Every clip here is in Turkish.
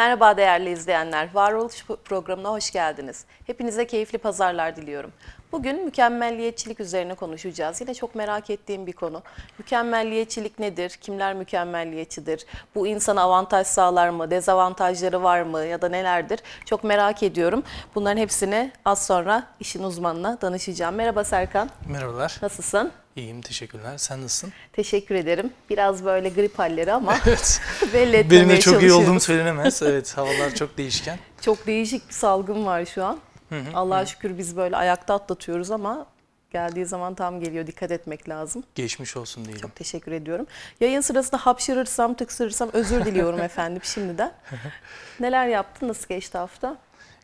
Merhaba değerli izleyenler. Varoluş programına hoş geldiniz. Hepinize keyifli pazarlar diliyorum. Bugün mükemmelliyetçilik üzerine konuşacağız. Yine çok merak ettiğim bir konu. Mükemmelliyetçilik nedir? Kimler mükemmelliyetçidir? Bu insana avantaj sağlar mı? Dezavantajları var mı? Ya da nelerdir? Çok merak ediyorum. Bunların hepsini az sonra işin uzmanına danışacağım. Merhaba Serkan. Merhabalar. Nasılsın? İyiyim, teşekkürler. Sen nasılsın? Teşekkür ederim. Biraz böyle grip halleri ama Evet. belli etmemeye Benim de çok iyi olduğum söylenemez. Evet, havalar çok değişken. Çok değişik bir salgın var şu an. Allah'a şükür biz böyle ayakta atlatıyoruz ama geldiği zaman tam geliyor. Dikkat etmek lazım. Geçmiş olsun diyelim. Çok teşekkür ediyorum. Yayın sırasında hapşırırsam, tıksırırsam özür diliyorum efendim şimdiden. Neler yaptın? Nasıl geçti hafta?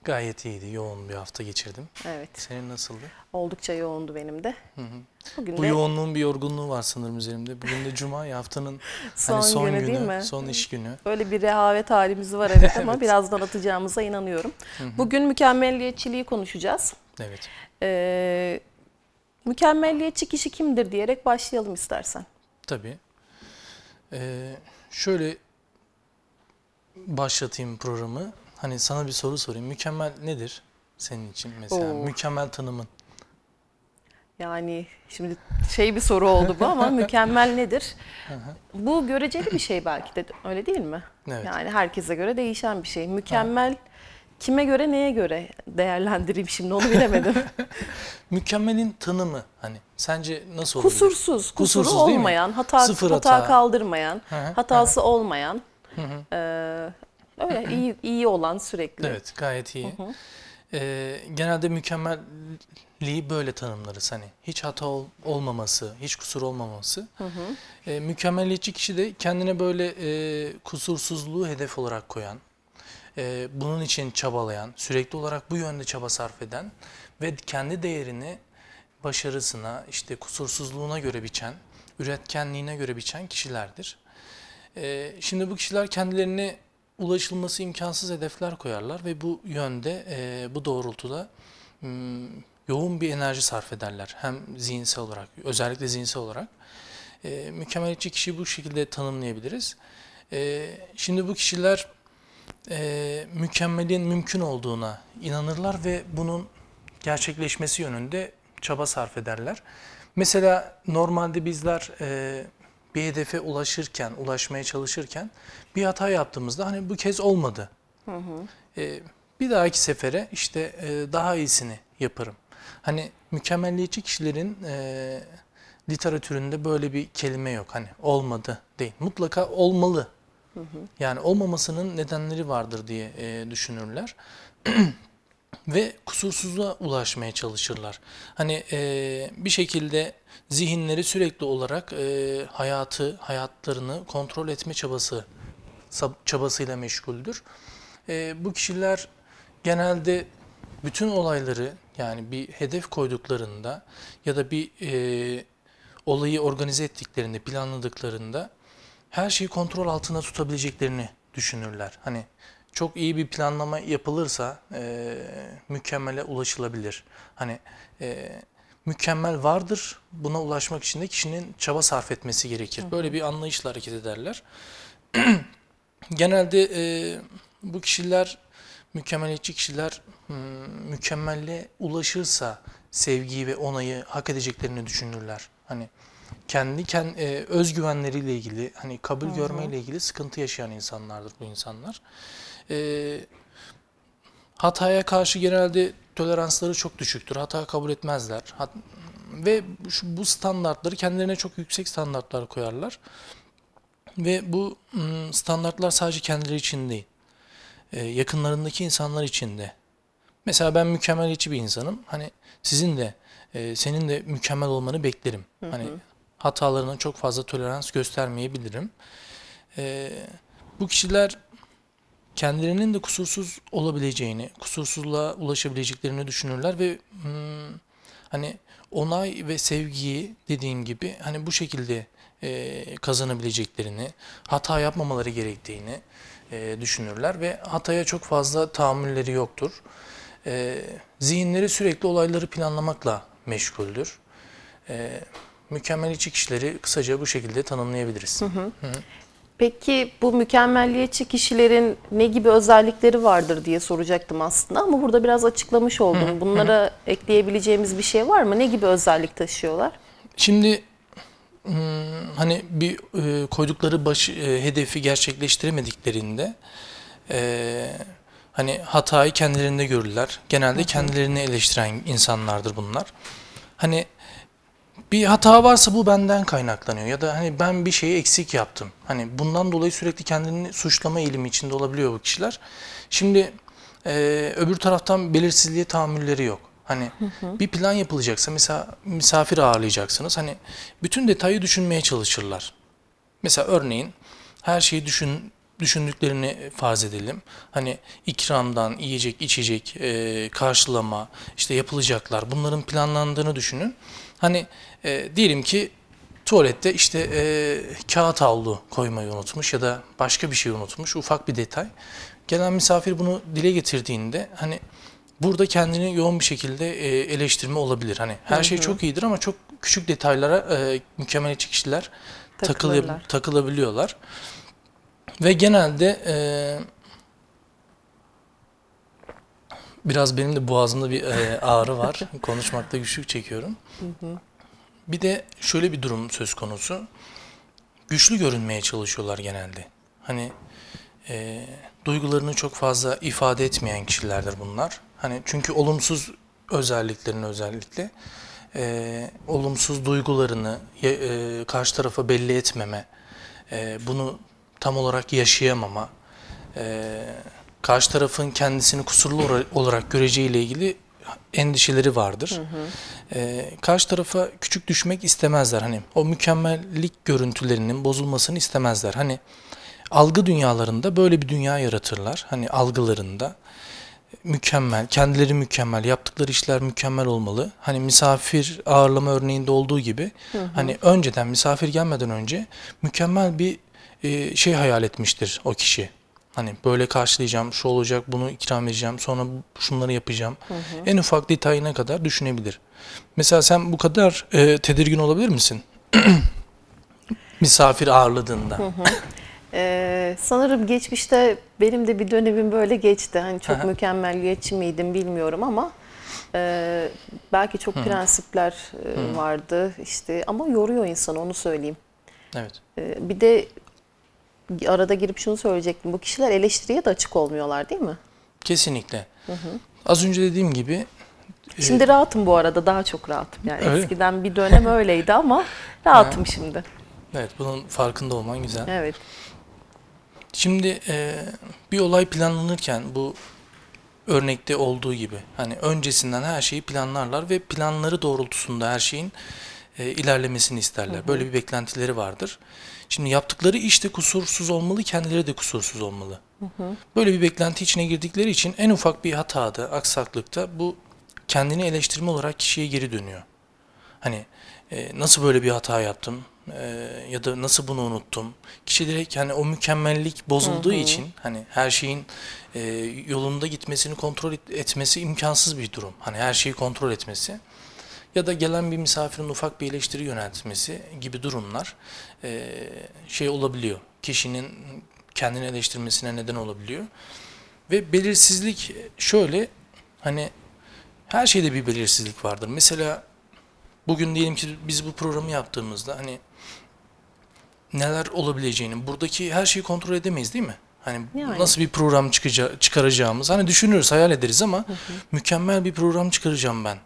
Gayet iyiydi, yoğun bir hafta geçirdim. Evet. Senin nasıldı? Oldukça yoğundu benim de. Bugün Bu de yoğunluğun bir yorgunluğu var sanırım üzerimde. Bugün de cuma ya haftanın Son hani son günü günü, değil mi? son iş günü. böyle bir rehavet halimiz var evet ama birazdan atacağımıza inanıyorum. Bugün mükemmelliyetçiliği konuşacağız. Evet. Ee, mükemmelliyetçi kişi kimdir diyerek başlayalım istersen. Tabii. Ee, şöyle başlatayım programı. Hani sana bir soru sorayım. Mükemmel nedir senin için mesela? Oo. Mükemmel tanımın. Yani şimdi şey bir soru oldu bu ama mükemmel nedir? Bu göreceli bir şey belki de öyle değil mi? Evet. Yani herkese göre değişen bir şey. Mükemmel kime göre neye göre değerlendireyim şimdi onu bilemedim. Mükemmelin tanımı hani sence nasıl olabilir? Kusursuz, kusuru Kusursuz olmayan, hata Sıfır hata, hata. kaldırmayan, hatası olmayan, eee, öyle iyi iyi olan sürekli. Evet, gayet iyi. Ee, genelde mükemmelliği böyle tanımlarız hani hiç hata ol- olmaması, hiç kusur olmaması. Ee, mükemmeliyetçi kişi de kendine böyle e, kusursuzluğu hedef olarak koyan, e, bunun için çabalayan, sürekli olarak bu yönde çaba sarf eden ve kendi değerini başarısına, işte kusursuzluğuna göre biçen, üretkenliğine göre biçen kişilerdir. Ee, şimdi bu kişiler kendilerine ulaşılması imkansız hedefler koyarlar ve bu yönde, e, bu doğrultuda m, yoğun bir enerji sarf ederler. Hem zihinsel olarak, özellikle zihinsel olarak. E, mükemmeliyetçi kişiyi bu şekilde tanımlayabiliriz. E, şimdi bu kişiler e, mükemmelin mümkün olduğuna inanırlar ve bunun gerçekleşmesi yönünde çaba sarf ederler. Mesela normalde bizler e, bir hedefe ulaşırken, ulaşmaya çalışırken bir hata yaptığımızda hani bu kez olmadı. E, bir dahaki sefere işte e, daha iyisini yaparım. Hani mükemmelliyetçi kişilerin e, literatüründe böyle bir kelime yok. Hani olmadı değil. Mutlaka olmalı. Yani olmamasının nedenleri vardır diye e, düşünürler. Ve kusursuzluğa ulaşmaya çalışırlar. Hani e, bir şekilde zihinleri sürekli olarak e, hayatı, hayatlarını kontrol etme çabası çabasıyla meşguldür. E, bu kişiler genelde bütün olayları yani bir hedef koyduklarında ya da bir e, olayı organize ettiklerinde, planladıklarında her şeyi kontrol altında tutabileceklerini düşünürler. Hani çok iyi bir planlama yapılırsa e, mükemmele ulaşılabilir. Hani e, mükemmel vardır. Buna ulaşmak için de kişinin çaba sarf etmesi gerekir. Böyle bir anlayışla hareket ederler. Genelde e, bu kişiler, mükemmeliyetçi kişiler hmm, mükemmelle ulaşırsa sevgiyi ve onayı hak edeceklerini düşünürler. Hani kendi kend, e, özgüvenleriyle ilgili, hani kabul görmeyle ilgili sıkıntı yaşayan insanlardır bu insanlar. E, hataya karşı genelde toleransları çok düşüktür. Hata kabul etmezler. Hat- ve şu, bu standartları kendilerine çok yüksek standartlar koyarlar. Ve bu mm, standartlar sadece kendileri için değil, e, yakınlarındaki insanlar için de. Mesela ben mükemmeliyetçi bir insanım. Hani sizin de, e, senin de mükemmel olmanı beklerim. Hani hatalarına çok fazla tolerans göstermeyebilirim. E, bu kişiler kendilerinin de kusursuz olabileceğini, kusursuzluğa ulaşabileceklerini düşünürler ve hmm, hani onay ve sevgiyi dediğim gibi hani bu şekilde e, kazanabileceklerini, hata yapmamaları gerektiğini e, düşünürler ve hataya çok fazla tahammülleri yoktur. E, zihinleri sürekli olayları planlamakla meşguldür. E, mükemmeliyetçi kişileri kısaca bu şekilde tanımlayabiliriz. Peki bu mükemmelliyetçi kişilerin ne gibi özellikleri vardır diye soracaktım aslında ama burada biraz açıklamış oldum. Bunlara ekleyebileceğimiz bir şey var mı? Ne gibi özellik taşıyorlar? Şimdi hmm, hani bir e, koydukları baş, e, hedefi gerçekleştiremediklerinde e, hani hatayı kendilerinde görürler. Genelde kendilerini eleştiren insanlardır bunlar. Hani bir hata varsa bu benden kaynaklanıyor ya da hani ben bir şeyi eksik yaptım. Hani bundan dolayı sürekli kendini suçlama eğilimi içinde olabiliyor bu kişiler. Şimdi e, öbür taraftan belirsizliğe tahammülleri yok. Hani bir plan yapılacaksa mesela misafir ağırlayacaksınız. Hani bütün detayı düşünmeye çalışırlar. Mesela örneğin her şeyi düşün düşündüklerini farz edelim. Hani ikramdan, yiyecek, içecek, e, karşılama, işte yapılacaklar bunların planlandığını düşünün. Hani e, diyelim ki tuvalette işte e, kağıt havlu koymayı unutmuş ya da başka bir şey unutmuş ufak bir detay. Gelen misafir bunu dile getirdiğinde hani burada kendini yoğun bir şekilde e, eleştirme olabilir. Hani her şey çok iyidir ama çok küçük detaylara e, mükemmeliyetçi kişiler Takılırlar. takılabiliyorlar. Ve genelde e, biraz benim de boğazımda bir e, ağrı var. Konuşmakta güçlük çekiyorum. Bir de şöyle bir durum söz konusu. Güçlü görünmeye çalışıyorlar genelde. Hani e, duygularını çok fazla ifade etmeyen kişilerdir bunlar. Hani çünkü olumsuz özelliklerini özellikle e, olumsuz duygularını e, karşı tarafa belli etmeme, e, bunu tam olarak yaşayamama, e, karşı tarafın kendisini kusurlu olarak göreceğiyle ilgili endişeleri vardır. E, karşı tarafa küçük düşmek istemezler. Hani o mükemmellik görüntülerinin bozulmasını istemezler. Hani algı dünyalarında böyle bir dünya yaratırlar. Hani algılarında mükemmel, kendileri mükemmel, yaptıkları işler mükemmel olmalı. Hani misafir ağırlama örneğinde olduğu gibi hani önceden misafir gelmeden önce mükemmel bir e, şey hayal etmiştir o kişi. Hani böyle karşılayacağım, şu olacak, bunu ikram edeceğim, sonra şunları yapacağım. En ufak detayına kadar düşünebilir. Mesela sen bu kadar e, tedirgin olabilir misin? Misafir ağırladığında. Ee, sanırım geçmişte benim de bir dönemim böyle geçti. Hani çok Aha. mükemmelliyetçi miydim bilmiyorum ama e, belki çok prensipler e, vardı işte ama yoruyor insanı onu söyleyeyim. Evet. Ee, bir de arada girip şunu söyleyecektim. Bu kişiler eleştiriye de açık olmuyorlar değil mi? Kesinlikle. Az önce dediğim gibi Şimdi rahatım bu arada daha çok rahatım. Yani Öyle eskiden bir dönem öyleydi ama rahatım şimdi. evet bunun farkında olman güzel. Evet. Şimdi e, bir olay planlanırken bu örnekte olduğu gibi hani öncesinden her şeyi planlarlar ve planları doğrultusunda her şeyin e, ilerlemesini isterler. Böyle bir beklentileri vardır. Şimdi yaptıkları işte kusursuz olmalı, kendileri de kusursuz olmalı. Böyle bir beklenti içine girdikleri için en ufak bir hatada, aksaklıkta bu kendini eleştirme olarak kişiye geri dönüyor. Hani e, nasıl böyle bir hata yaptım e, ya da nasıl bunu unuttum. Kişi direkt hani o mükemmellik bozulduğu için hani her şeyin e, yolunda gitmesini kontrol et- etmesi imkansız bir durum. Hani her şeyi kontrol etmesi ya da gelen bir misafirin ufak bir eleştiri yöneltmesi gibi durumlar e, şey olabiliyor. Kişinin kendini eleştirmesine neden olabiliyor. Ve belirsizlik şöyle hani her şeyde bir belirsizlik vardır. Mesela bugün diyelim ki biz bu programı yaptığımızda hani neler olabileceğini, buradaki her şeyi kontrol edemeyiz değil mi? Hani Yani. nasıl bir program çıkaca- çıkaracağımız hani düşünürüz, hayal ederiz ama mükemmel bir program çıkaracağım ben.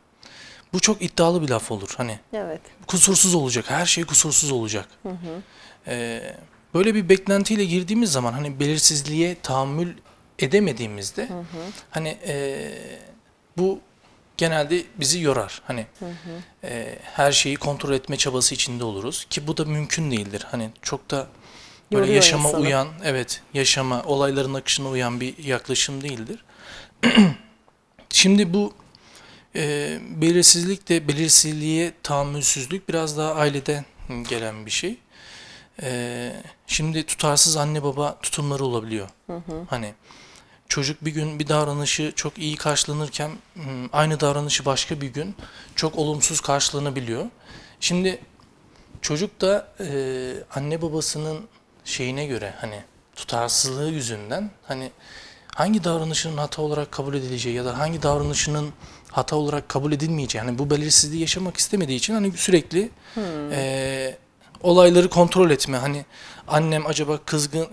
Bu çok iddialı bir laf olur. Hani Evet. kusursuz olacak, her şey kusursuz olacak. Ee, böyle bir beklentiyle girdiğimiz zaman hani belirsizliğe tahammül edemediğimizde hani ee, bu genelde bizi yorar. Hani ee, her şeyi kontrol etme çabası içinde oluruz ki bu da mümkün değildir. Hani çok da böyle Yoruyor yaşama insanı. uyan, evet, yaşama olayların akışına uyan bir yaklaşım değildir. Şimdi bu e, belirsizlik de belirsizliğe tahammülsüzlük biraz daha aileden gelen bir şey. E, şimdi tutarsız anne baba tutumları olabiliyor. Hani çocuk bir gün bir davranışı çok iyi karşılanırken hmm, aynı davranışı başka bir gün çok olumsuz karşılanabiliyor. Şimdi çocuk da e, anne babasının şeyine göre hani tutarsızlığı yüzünden hani hangi davranışının hata olarak kabul edileceği ya da hangi davranışının hata olarak kabul edilmeyeceği hani bu belirsizliği yaşamak istemediği için hani sürekli eee, olayları kontrol etme hani annem acaba kızgın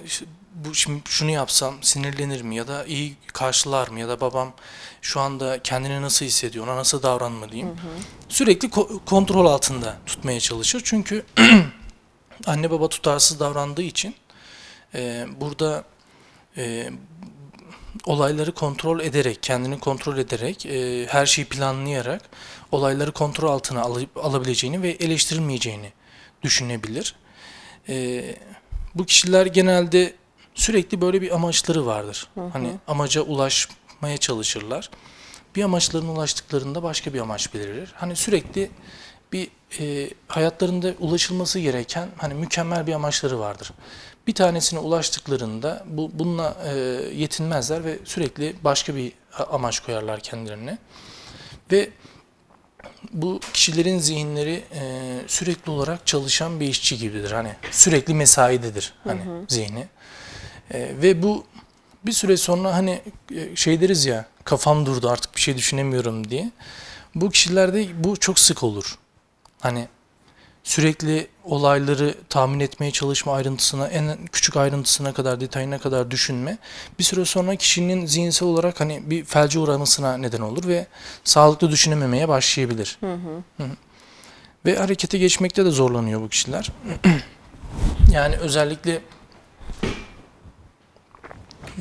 bu şimdi şunu yapsam sinirlenir mi ya da iyi karşılar mı ya da babam şu anda kendini nasıl hissediyor ona nasıl davranmalıyım sürekli ko- kontrol altında tutmaya çalışır. Çünkü anne baba tutarsız davrandığı için e, burada e, olayları kontrol ederek, kendini kontrol ederek, e, her şeyi planlayarak olayları kontrol altına alıp, alabileceğini ve eleştirilmeyeceğini düşünebilir. E, bu kişiler genelde sürekli böyle bir amaçları vardır. Hani amaca ulaşmaya çalışırlar. Bir amaçlarına ulaştıklarında başka bir amaç belirir. Hani sürekli bir e, hayatlarında ulaşılması gereken hani mükemmel bir amaçları vardır. Bir tanesine ulaştıklarında bu bununla e, yetinmezler ve sürekli başka bir a- amaç koyarlar kendilerine. Ve bu kişilerin zihinleri e, sürekli olarak çalışan bir işçi gibidir. Hani sürekli mesaidedir hani zihni. E, ve bu bir süre sonra hani e, şey deriz ya kafam durdu artık bir şey düşünemiyorum diye. Bu kişilerde bu çok sık olur. Hani sürekli olayları tahmin etmeye çalışma ayrıntısına, en küçük ayrıntısına kadar, detayına kadar düşünme. Bir süre sonra kişinin zihinsel olarak hani bir felce uğramasına neden olur ve sağlıklı düşünememeye başlayabilir. Hı hı. Ve harekete geçmekte de zorlanıyor bu kişiler. yani özellikle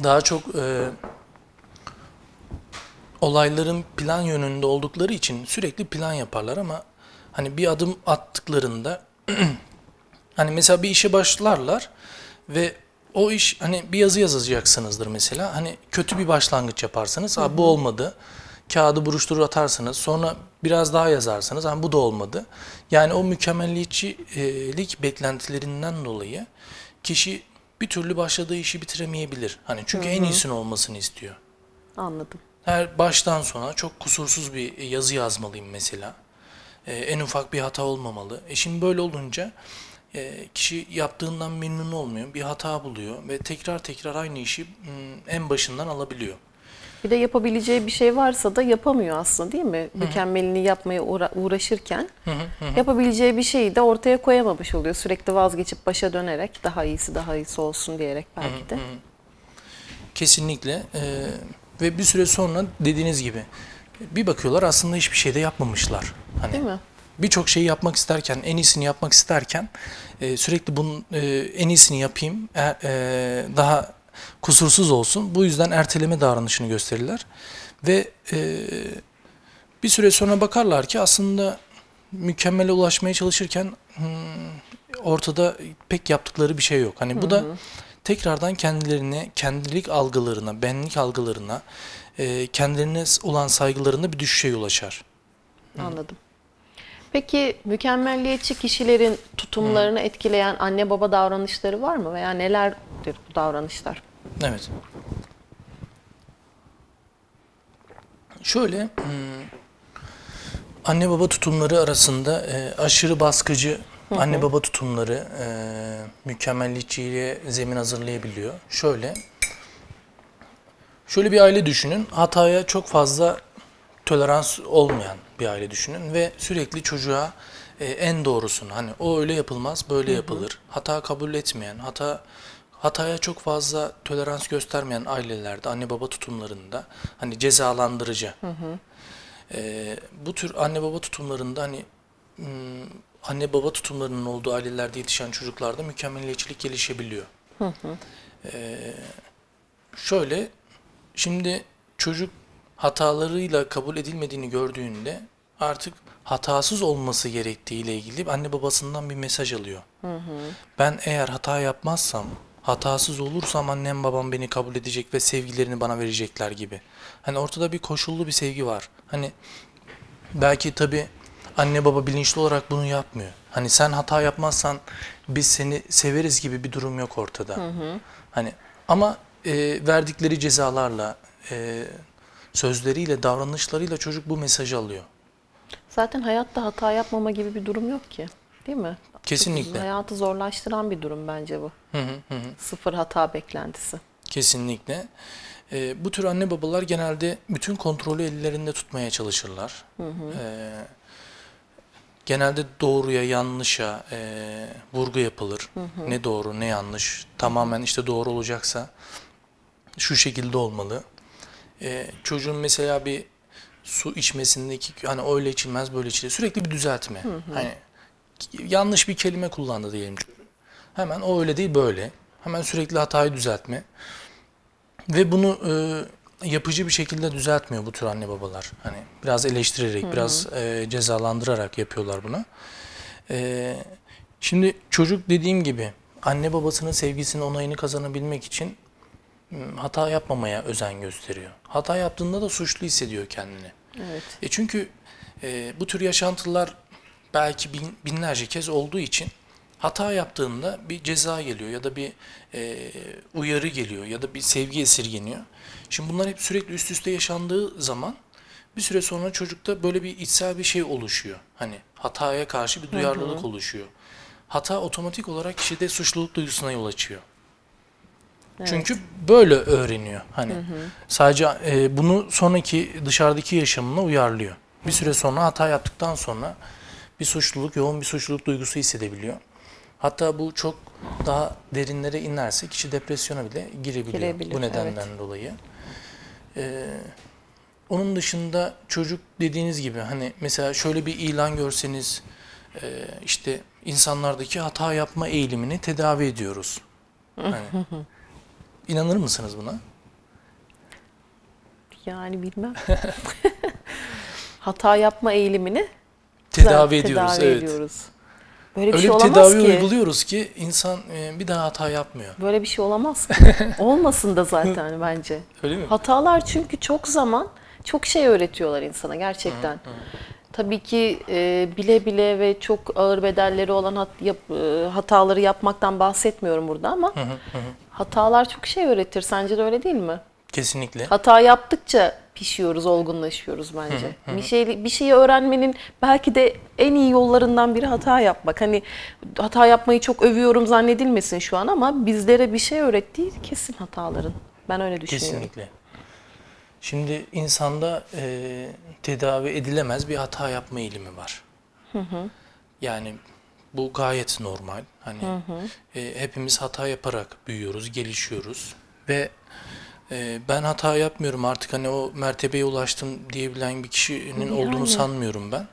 daha çok e, olayların plan yönünde oldukları için sürekli plan yaparlar ama hani bir adım attıklarında hani mesela bir işe başlarlar ve o iş hani bir yazı yazacaksınızdır mesela. Hani kötü bir başlangıç yaparsanız ha bu olmadı. Kağıdı buruşturur atarsınız. Sonra biraz daha yazarsınız. Hani bu da olmadı. Yani o mükemmelliyetçilik beklentilerinden dolayı kişi bir türlü başladığı işi bitiremeyebilir. Hani çünkü en iyisinin olmasını istiyor. Anladım. Her baştan sona çok kusursuz bir yazı yazmalıyım mesela. Ee, en ufak bir hata olmamalı. E şimdi böyle olunca e, kişi yaptığından memnun olmuyor. Bir hata buluyor ve tekrar tekrar aynı işi mm, en başından alabiliyor. Bir de yapabileceği bir şey varsa da yapamıyor aslında değil mi? Mükemmelini yapmaya uğra- uğraşırken yapabileceği bir şeyi de ortaya koyamamış oluyor. Sürekli vazgeçip başa dönerek daha iyisi daha iyisi olsun diyerek belki de. Kesinlikle. Ee, ve bir süre sonra dediğiniz gibi bir bakıyorlar aslında hiçbir şey de yapmamışlar. Hani Değil mi? birçok şeyi yapmak isterken, en iyisini yapmak isterken e, sürekli bunun e, en iyisini yapayım, e, e, daha kusursuz olsun. Bu yüzden erteleme davranışını gösterirler. Ve e, bir süre sonra bakarlar ki aslında mükemmele ulaşmaya çalışırken hmm, ortada pek yaptıkları bir şey yok. Hani bu da tekrardan kendilerine, kendilik algılarına, benlik algılarına, e, kendilerine olan saygılarında bir düşüşe yol açar. Anladım. Peki mükemmelliyetçi kişilerin tutumlarını etkileyen anne baba davranışları var mı veya nelerdir bu davranışlar? Evet. Şöyle hmm, anne baba tutumları arasında e, aşırı baskıcı anne baba tutumları e, mükemmelliyetçiliğe zemin hazırlayabiliyor. Şöyle şöyle bir aile düşünün. Hataya çok fazla tolerans olmayan bir aile düşünün ve sürekli çocuğa e, en doğrusunu hani o öyle yapılmaz böyle yapılır. Hata kabul etmeyen, hata hataya çok fazla tolerans göstermeyen ailelerde anne baba tutumlarında hani cezalandırıcı. E, bu tür anne baba tutumlarında hani hmm, anne baba tutumlarının olduğu ailelerde yetişen çocuklarda mükemmeliyetçilik gelişebiliyor. E, şöyle Şimdi çocuk hatalarıyla kabul edilmediğini gördüğünde artık hatasız olması gerektiği ile ilgili anne babasından bir mesaj alıyor. Ben eğer hata yapmazsam, hatasız olursam annem babam beni kabul edecek ve sevgilerini bana verecekler gibi. Hani ortada bir koşullu bir sevgi var. Hani belki tabii anne baba bilinçli olarak bunu yapmıyor. Hani sen hata yapmazsan biz seni severiz gibi bir durum yok ortada. Hani ama e, verdikleri cezalarla, e, sözleriyle, davranışlarıyla çocuk bu mesajı alıyor. Zaten hayatta hata yapmama gibi bir durum yok ki. Değil mi? Kesinlikle. Hayatı zorlaştıran bir durum bence bu. Hı hı hı. hı. Sıfır hata beklentisi. Kesinlikle. Ee, bu tür anne babalar genelde bütün kontrolü ellerinde tutmaya çalışırlar. Ee, genelde doğruya, yanlışa e, vurgu yapılır. Ne doğru, ne yanlış. Tamamen işte doğru olacaksa şu şekilde olmalı. Ee, çocuğun mesela bir su içmesindeki hani öyle içilmez böyle içilir. Sürekli bir düzeltme. Hani yanlış bir kelime kullandı diyelim. Hemen o öyle değil böyle. Hemen sürekli hatayı düzeltme. Ve bunu e, yapıcı bir şekilde düzeltmiyor bu tür anne babalar. Hani biraz eleştirerek, biraz e, cezalandırarak yapıyorlar bunu. E, şimdi çocuk dediğim gibi anne babasının sevgisini, onayını kazanabilmek için m, hata yapmamaya özen gösteriyor. Hata yaptığında da suçlu hissediyor kendini. Evet. E çünkü e, bu tür yaşantılar belki bin, binlerce kez olduğu için hata yaptığında bir ceza geliyor ya da bir e, uyarı geliyor ya da bir sevgi esirgeniyor. Şimdi bunlar hep sürekli üst üste yaşandığı zaman bir süre sonra çocukta böyle bir içsel bir şey oluşuyor. Hani hataya karşı bir duyarlılık oluşuyor. Hata otomatik olarak kişide suçluluk duygusuna yol açıyor. Evet. Çünkü böyle öğreniyor. Hani sadece e, bunu sonraki dışarıdaki yaşamına uyarlıyor. Bir süre sonra hata yaptıktan sonra bir suçluluk, yoğun bir suçluluk duygusu hissedebiliyor. Hatta bu çok daha derinlere inerse kişi depresyona bile girebiliyor Girebilir, bu nedenden dolayı. Ee, onun dışında çocuk dediğiniz gibi hani mesela şöyle bir ilan görseniz e, işte insanlardaki hata yapma eğilimini tedavi ediyoruz. Hani, inanır mısınız buna? Yani bilmem. hata yapma eğilimini Tedavi güzel ediyoruz. tedavi evet. ediyoruz. Böyle bir Öyle şey bir olamaz tedavi ki. uyguluyoruz ki insan e, bir daha hata yapmıyor. Böyle bir şey olamaz ki. Olmasın da zaten bence. Öyle mi? Hatalar çünkü çok zaman çok şey öğretiyorlar insana gerçekten. Tabii ki e, bile bile ve çok ağır bedelleri olan hat- yap- e, hataları yapmaktan bahsetmiyorum burada ama hatalar çok şey öğretir. Sence de öyle değil mi? Kesinlikle. Hata yaptıkça pişiyoruz, olgunlaşıyoruz bence. Bir şey bir şeyi öğrenmenin belki de en iyi yollarından biri hata yapmak. Hani hata yapmayı çok övüyorum zannedilmesin şu an ama bizlere bir şey öğrettiği kesin hataların. Ben öyle düşünüyorum. Kesinlikle. Şimdi insanda e, tedavi edilemez bir hata yapma eğilimi var. Yani bu gayet normal. Hani e, hepimiz hata yaparak büyüyoruz, gelişiyoruz ve e, ben hata yapmıyorum artık hani o mertebeye ulaştım diyebilen bir kişinin olduğunu Yani. sanmıyorum ben.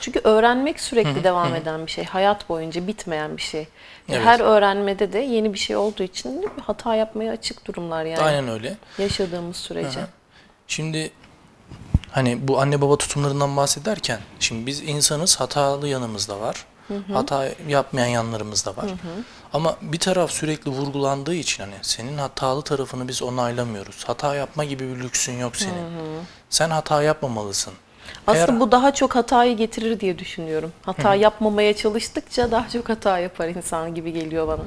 Çünkü öğrenmek sürekli devam eden bir şey. Hayat boyunca bitmeyen bir şey. Ve Evet. Her öğrenmede de yeni bir şey olduğu için hata yapmaya açık durumlar yani. Aynen öyle. Yaşadığımız sürece. Şimdi hani bu anne baba tutumlarından bahsederken şimdi biz insanız hatalı yanımız da var. Hata yapmayan yanlarımız da var. Ama bir taraf sürekli vurgulandığı için hani senin hatalı tarafını biz onaylamıyoruz. Hata yapma gibi bir lüksün yok senin. Sen hata yapmamalısın. Aslında Eğer- bu daha çok hatayı getirir diye düşünüyorum. Hata yapmamaya çalıştıkça daha çok hata yapar insan gibi geliyor bana.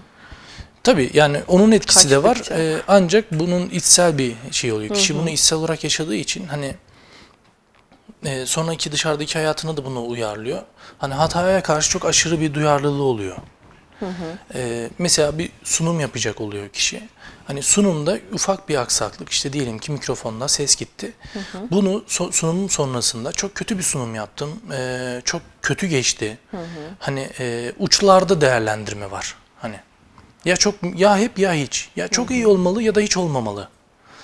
Tabii yani onun etkisi de var. Kaçtıkça. Ee, ancak bunun içsel bir şey oluyor. Kişi bunu içsel olarak yaşadığı için hani e, sonraki dışarıdaki hayatını da bunu uyarlıyor. Hani hataya karşı çok aşırı bir duyarlılığı oluyor. Ee, mesela bir sunum yapacak oluyor kişi. Hani sunumda ufak bir aksaklık işte diyelim ki mikrofonda ses gitti. Bunu so- sunumun sonrasında çok kötü bir sunum yaptım. ee, çok kötü geçti. Hani e, uçlarda değerlendirme var. Hani ya çok ya hep ya hiç. Ya çok iyi olmalı ya da hiç olmamalı.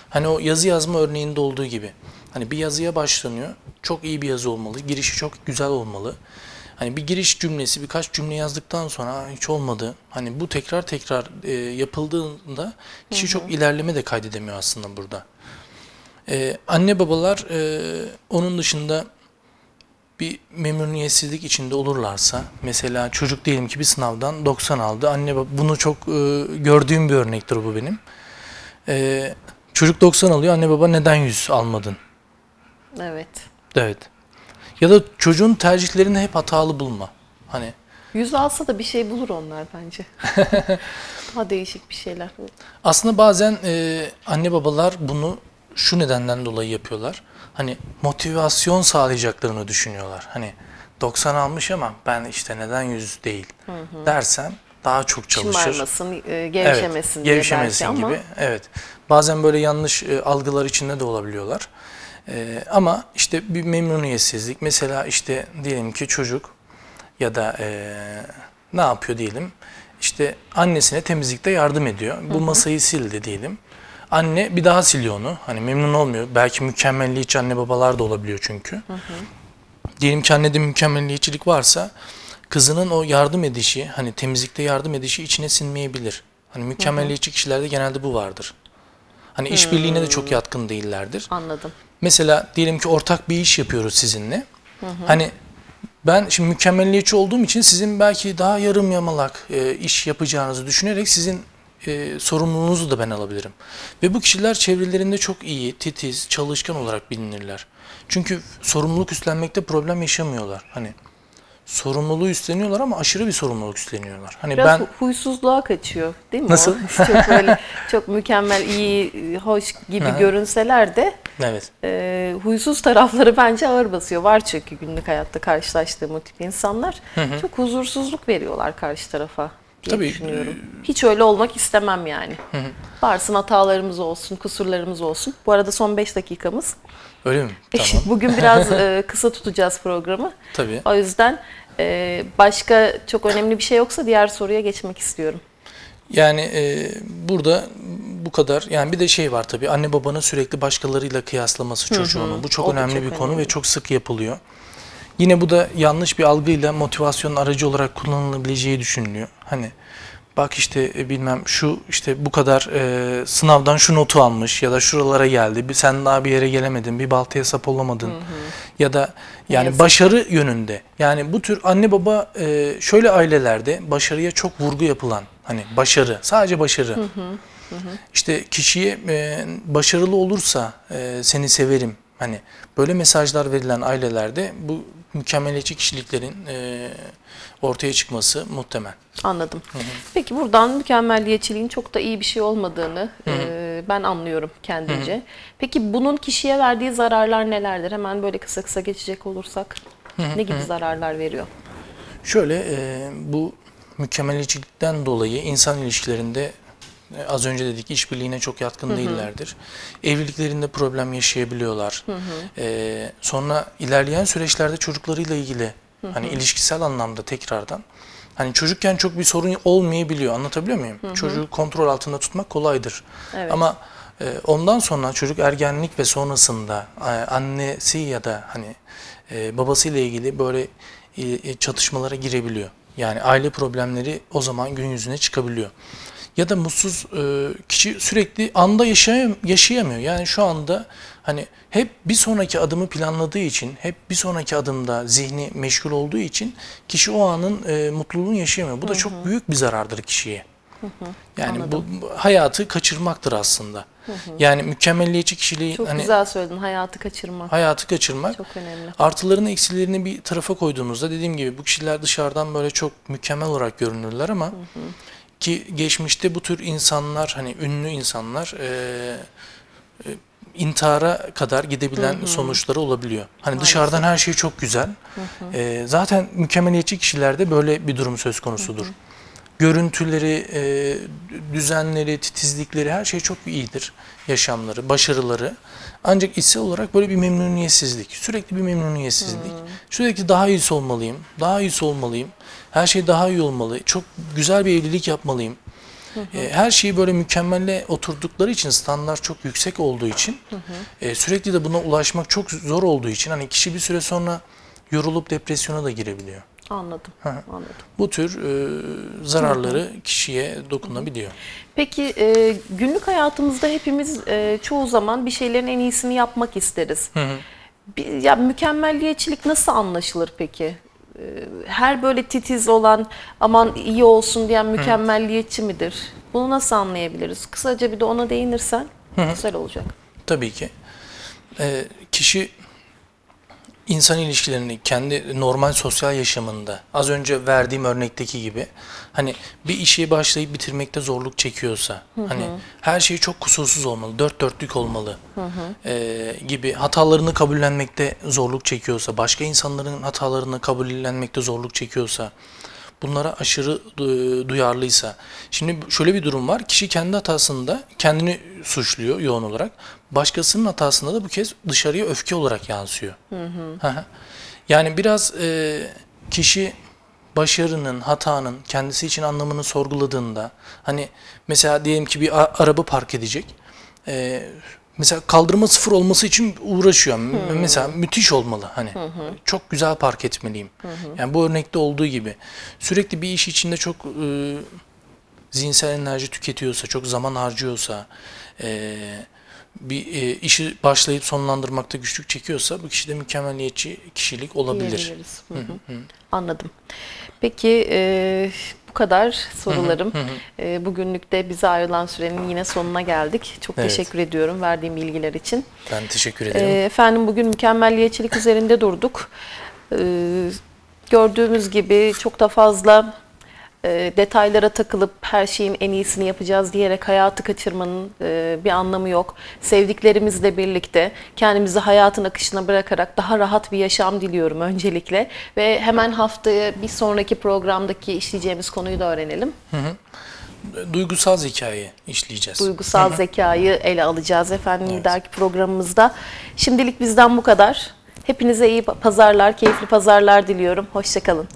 Hani o yazı yazma örneğinde olduğu gibi. Hani bir yazıya başlanıyor. Çok iyi bir yazı olmalı. Girişi çok güzel olmalı. Hani bir giriş cümlesi birkaç cümle yazdıktan sonra "Aa, hiç olmadı. Hani bu tekrar tekrar e, yapıldığında kişi çok ilerleme de kaydedemiyor aslında burada. E, anne babalar e, onun dışında bir memnuniyetsizlik içinde olurlarsa mesela çocuk diyelim ki bir sınavdan 90 aldı. Anne baba bunu çok e, gördüğüm bir örnektir bu benim. E, çocuk 90 alıyor. Anne baba neden 100 almadın? Evet. Evet. Ya da çocuğun tercihlerini hep hatalı bulma. Hani Yüz alsa da bir şey bulur onlar bence. daha değişik bir şeyler. aslında bazen e, anne babalar bunu şu nedenden dolayı yapıyorlar. Hani motivasyon sağlayacaklarını düşünüyorlar. Hani 90 almış ama ben işte neden 100 değil dersen daha çok çalışır. Şımarmasın, e, gevşemesin evet, diye gevşemesin gibi. ama Evet. Bazen böyle yanlış e, algılar içinde de olabiliyorlar. E, ama işte bir memnuniyetsizlik. Mesela işte diyelim ki çocuk ya da e, ne yapıyor diyelim. İşte annesine temizlikte yardım ediyor. Bu masayı sildi diyelim. Anne bir daha siliyor onu. Hani memnun olmuyor. Belki mükemmelliyetçi anne babalar da olabiliyor çünkü. Diyelim ki annede mükemmelliyetçilik varsa kızının o yardım edişi, hani temizlikte yardım edişi içine sinmeyebilir. Hani mükemmelliyetçi kişilerde genelde bu vardır. Hani işbirliğine de çok yatkın değillerdir. anladım. Mesela diyelim ki ortak bir iş yapıyoruz sizinle. Hani ben şimdi mükemmelliyetçi olduğum için sizin belki daha yarım yamalak e, iş yapacağınızı düşünerek sizin e, sorumluluğunuzu da ben alabilirim. Ve bu kişiler çevrelerinde çok iyi, titiz, çalışkan olarak bilinirler. Çünkü sorumluluk üstlenmekte problem yaşamıyorlar. Hani sorumluluğu üstleniyorlar ama aşırı bir sorumluluk üstleniyorlar. Hani Biraz ben hu- huysuzluğa kaçıyor değil mi? Nasıl? O? çok böyle çok mükemmel, iyi, hoş gibi görünseler de evet. e, huysuz tarafları bence ağır basıyor. Var çünkü günlük hayatta karşılaştığım o tip insanlar. Çok huzursuzluk veriyorlar karşı tarafa diye Tabii, düşünüyorum. Hiç öyle olmak istemem yani. Varsın hatalarımız olsun, kusurlarımız olsun. Bu arada son 5 dakikamız. Öyle mi? Tamam. Bugün biraz e, kısa tutacağız programı. Tabii. O yüzden e, başka çok önemli bir şey yoksa diğer soruya geçmek istiyorum. Yani e, burada bu kadar. Yani bir de şey var tabii. Anne babanın sürekli başkalarıyla kıyaslaması çocuğunu. Bu çok O önemli çok bir konu önemli. ve çok sık yapılıyor. Yine bu da yanlış bir algıyla motivasyonun aracı olarak kullanılabileceği düşünülüyor. Hani bak işte e, bilmem şu işte bu kadar e, sınavdan şu notu almış ya da şuralara geldi. Bir sen daha bir yere gelemedin. Bir baltaya sap olamadın. Ya da yani yazık. başarı yönünde. Yani bu tür anne baba e, şöyle ailelerde başarıya çok vurgu yapılan hani başarı, sadece başarı. İşte kişiye e, başarılı olursa e, seni severim. Hani böyle mesajlar verilen ailelerde bu mükemmeliyetçi kişiliklerin e, ortaya çıkması muhtemel. Anladım. Peki buradan mükemmelliyetçiliğin çok da iyi bir şey olmadığını e, ben anlıyorum kendince. Peki bunun kişiye verdiği zararlar nelerdir? Hemen böyle kısa kısa geçecek olursak ne gibi zararlar veriyor? Şöyle e, bu mükemmeliyetçilikten dolayı insan ilişkilerinde az önce dedik işbirliğine çok yatkın değillerdir. Evliliklerinde problem yaşayabiliyorlar. E, sonra ilerleyen süreçlerde çocuklarıyla ilgili hani ilişkisel anlamda tekrardan hani çocukken çok bir sorun olmayabiliyor. Anlatabiliyor muyum? Çocuğu kontrol altında tutmak kolaydır. Evet. Ama e, ondan sonra çocuk ergenlik ve sonrasında e, annesi ya da hani e, babasıyla ilgili böyle e, e, çatışmalara girebiliyor. Yani aile problemleri o zaman gün yüzüne çıkabiliyor. Ya da mutsuz e, kişi sürekli anda yaşayam yaşayamıyor. Yani şu anda hani hep bir sonraki adımı planladığı için, hep bir sonraki adımda zihni meşgul olduğu için kişi o anın e, mutluluğunu yaşayamıyor. Bu da çok büyük bir zarardır kişiye. Yani bu, bu hayatı kaçırmaktır aslında. Yani mükemmelliyetçi kişiliği Çok hani güzel söyledin. Hayatı kaçırmak. hayatı kaçırmak Çok önemli. Artılarını eksilerini bir tarafa koyduğumuzda dediğim gibi bu kişiler dışarıdan böyle çok mükemmel olarak görünürler ama ki geçmişte bu tür insanlar hani ünlü insanlar e, e, intihara kadar gidebilen sonuçları olabiliyor. Hani dışarıdan her şey çok güzel. E, zaten mükemmeliyetçi kişilerde böyle bir durum söz konusudur. Görüntüleri, e, düzenleri, titizlikleri her şey çok iyidir. Yaşamları, başarıları. Ancak içsel olarak böyle bir memnuniyetsizlik. Sürekli bir memnuniyetsizlik. Sürekli daha iyisi olmalıyım. Daha iyisi olmalıyım. Her şey daha iyi olmalı. Çok güzel bir evlilik yapmalıyım. E, her şeyi böyle mükemmelle oturdukları için standart çok yüksek olduğu için e, sürekli de buna ulaşmak çok zor olduğu için hani kişi bir süre sonra yorulup depresyona da girebiliyor. Anladım. hı. Anladım. Bu tür e, zararları kişiye dokunabiliyor. Peki e, günlük hayatımızda hepimiz e, çoğu zaman bir şeylerin en iyisini yapmak isteriz. Hı hı. Bir- ya mükemmelliyetçilik nasıl anlaşılır peki? E, Her böyle titiz olan aman iyi olsun diyen mükemmelliyetçi midir? Bunu nasıl anlayabiliriz? Kısaca bir de ona değinirsen güzel olacak. Tabii ki. Ee, kişi insan ilişkilerini kendi normal sosyal yaşamında az önce verdiğim örnekteki gibi hani bir işi başlayıp bitirmekte zorluk çekiyorsa hani her şey çok kusursuz olmalı, dört dörtlük olmalı e, gibi hatalarını kabullenmekte zorluk çekiyorsa, başka insanların hatalarını kabullenmekte zorluk çekiyorsa bunlara aşırı du- duyarlıysa. Şimdi şöyle bir durum var. Kişi kendi hatasında kendini suçluyor yoğun olarak. Başkasının hatasında da bu kez dışarıya öfke olarak yansıyor. Hı hı. yani biraz e, kişi başarının, hatanın kendisi için anlamını sorguladığında hani mesela diyelim ki bir araba park edecek. E, mesela kaldırma sıfır olması için uğraşıyor. M- Mesela müthiş olmalı hani. Çok güzel park etmeliyim. Yani bu örnekte olduğu gibi sürekli bir iş içinde çok e, zihinsel enerji tüketiyorsa, çok zaman harcıyorsa, e, bir e, işi başlayıp sonlandırmakta güçlük çekiyorsa bu kişi de mükemmeliyetçi kişilik olabilir. Hı hı. Anladım. Peki e, bu kadar sorularım. E, bugünlük de bize ayrılan sürenin yine sonuna geldik. Çok Evet. teşekkür ediyorum verdiğim bilgiler için. Ben teşekkür ederim. E, efendim bugün mükemmelliyetçilik üzerinde durduk. E, gördüğümüz gibi çok da fazla e, detaylara takılıp her şeyin en iyisini yapacağız diyerek hayatı kaçırmanın e, bir anlamı yok. Sevdiklerimizle birlikte kendimizi hayatın akışına bırakarak daha rahat bir yaşam diliyorum öncelikle. Ve hemen haftaya bir sonraki programdaki işleyeceğimiz konuyu da öğrenelim. Duygusal zekayı işleyeceğiz. Duygusal zekayı ele alacağız efendim bir dahaki programımızda. Şimdilik bizden bu kadar. Hepinize iyi pazarlar, keyifli pazarlar diliyorum. Hoşçakalın.